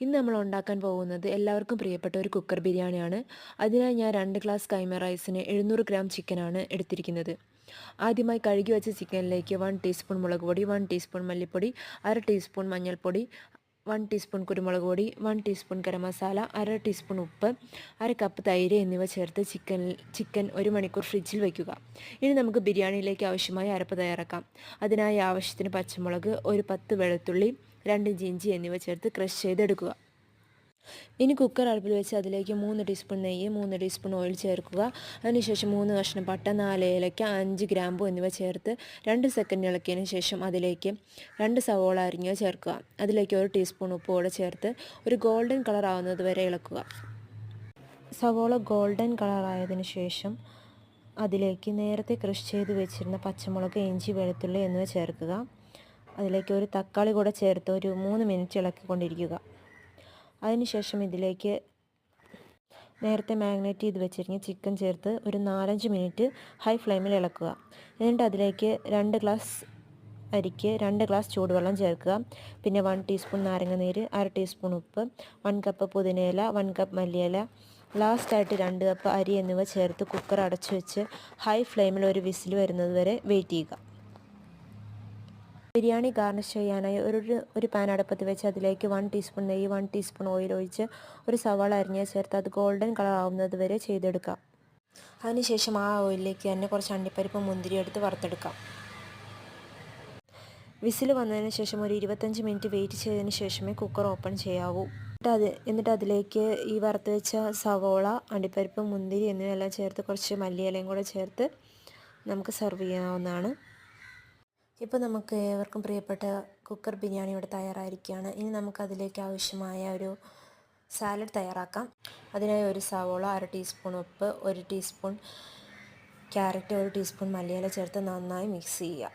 ഇന്ന് നമ്മൾ ഉണ്ടാക്കാൻ പോകുന്നത് എല്ലാവർക്കും പ്രിയപ്പെട്ട ഒരു കുക്കർ ബിരിയാണിയാണ്. അതിനായി ഞാൻ രണ്ട് ഗ്ലാസ് കൈമ റൈസിന് എഴുന്നൂറ് ഗ്രാം ചിക്കനാണ് എടുത്തിരിക്കുന്നത്. ആദ്യമായി കഴുകി വെച്ച ചിക്കനിലേക്ക് വൺ ടീസ്പൂൺ മുളക് പൊടി വൺ ടീസ്പൂൺ മല്ലിപ്പൊടി അര ടീസ്പൂൺ മഞ്ഞൾപ്പൊടി വൺ ടീസ്പൂൺ കുരുമുളക് പൊടി വൺ ടീസ്പൂൺ ഗരം മസാല അര ടീസ്പൂൺ ഉപ്പ് അര കപ്പ് തൈര് എന്നിവ ചേർത്ത് ചിക്കൻ ചിക്കൻ ഒരു മണിക്കൂർ ഫ്രിഡ്ജിൽ വയ്ക്കുക ഇനി നമുക്ക് ബിരിയാണിയിലേക്ക് ആവശ്യമായ അരപ്പ് തയ്യാറാക്കാം. അതിനായി ആവശ്യത്തിന് പച്ചമുളക് ഒരു പത്ത് വെളുത്തുള്ളി രണ്ട് ഇഞ്ചി എന്നിവ ചേർത്ത് ക്രഷ് ചെയ്തെടുക്കുക. ഇനി കുക്കർ അടുപ്പിൽ വെച്ച് അതിലേക്ക് മൂന്ന് ടീസ്പൂൺ നെയ്യ് മൂന്ന് ടീസ്പൂൺ ഓയിൽ ചേർക്കുക. അതിനുശേഷം മൂന്ന് കഷ്ണം പട്ട നാല് ഏലയ്ക്ക അഞ്ച് ഗ്രാമ്പു എന്നിവ ചേർത്ത് രണ്ട് സെക്കൻഡ് ഇളക്കിയതിന് ശേഷം അതിലേക്ക് രണ്ട് സവോള അരിഞ്ഞ് ചേർക്കുക. അതിലേക്ക് ഒരു ടീസ്പൂൺ ഉപ്പോടെ ചേർത്ത് ഒരു ഗോൾഡൻ കളർ ആവുന്നത് വരെ ഇളക്കുക. സവോള ഗോൾഡൻ കളറായതിനു ശേഷം അതിലേക്ക് നേരത്തെ കൃഷി ചെയ്ത് വെച്ചിരുന്ന പച്ചമുളക് ഇഞ്ചി വെളുത്തുള്ളി എന്നിവ ചേർക്കുക. അതിലേക്ക് ഒരു തക്കാളി കൂടെ ചേർത്ത് ഒരു മൂന്ന് മിനിറ്റ് ഇളക്കിക്കൊണ്ടിരിക്കുക. അതിനുശേഷം ഇതിലേക്ക് നേരത്തെ മാഗ്നേറ്റ് ചെയ്ത് വെച്ചിരിക്കുന്ന ചിക്കൻ ചേർത്ത് ഒരു നാലഞ്ച് മിനിറ്റ് ഹൈ ഫ്ലെയിമിൽ ഇളക്കുക. എന്നിട്ട് അതിലേക്ക് രണ്ട് ഗ്ലാസ് അരിക്ക് രണ്ട് ഗ്ലാസ് ചൂടുവെള്ളം ചേർക്കുക. പിന്നെ വൺ ടീസ്പൂൺ നാരങ്ങനീര് അര ടീസ്പൂൺ ഉപ്പ് വൺ കപ്പ് പുതിനയില വൺ കപ്പ് മല്ലിയില ലാസ്റ്റായിട്ട് രണ്ട് കപ്പ് അരി എന്നിവ ചേർത്ത് കുക്കർ അടച്ചു വെച്ച് ഹൈ ഫ്ലെയിമിൽ ഒരു വിസിൽ വരുന്നത് വരെ വെയിറ്റ് ചെയ്യുക. ബിരിയാണി ഗാർണിഷ് ചെയ്യാനായി ഒരു ഒരു പാൻ അടുപ്പത്ത് വെച്ച് അതിലേക്ക് വൺ ടീസ്പൂൺ നെയ്യ് വൺ ടീസ്പൂൺ ഓയിൽ ഒഴിച്ച് ഒരു സവാള അരിഞ്ഞ് ചേർത്ത് അത് ഗോൾഡൻ കളർ ആവുന്നത് വരെ ചെയ്തെടുക്കാം. അതിനുശേഷം ആ ഓയിലിലേക്ക് തന്നെ കുറച്ച് അണ്ടിപ്പരിപ്പ് മുന്തിരി എടുത്ത് വറുത്തെടുക്കാം. വിസിൽ വന്നതിന് ശേഷം ഒരു ഇരുപത്തഞ്ച് മിനിറ്റ് വെയിറ്റ് ചെയ്തതിന് ശേഷമേ കുക്കർ ഓപ്പൺ ചെയ്യാവൂ. എന്നിട്ട് അത് എന്നിട്ട് അതിലേക്ക് ഈ വറുത്ത് വെച്ച സവോള അണ്ടിപ്പരിപ്പ് മുന്തിരി എന്നിവയെല്ലാം ചേർത്ത് കുറച്ച് മല്ലിയിലയും കൂടെ ചേർത്ത് നമുക്ക് സെർവ് ചെയ്യാവുന്നതാണ്. ഇപ്പോൾ നമുക്ക് ഏവർക്കും പ്രിയപ്പെട്ട കുക്കർ ബിരിയാണി ഇവിടെ തയ്യാറായിരിക്കുകയാണ്. ഇനി നമുക്ക് അതിലേക്ക് ആവശ്യമായ ഒരു സാലഡ് തയ്യാറാക്കാം. അതിനായി ഒരു സവോള അര ടീസ്പൂൺ ഉപ്പ് ഒരു ടീസ്പൂൺ ക്യാരറ്റ് ഒരു ടീസ്പൂൺ മല്ലിയില ചേർത്ത് നന്നായി മിക്സ് ചെയ്യുക.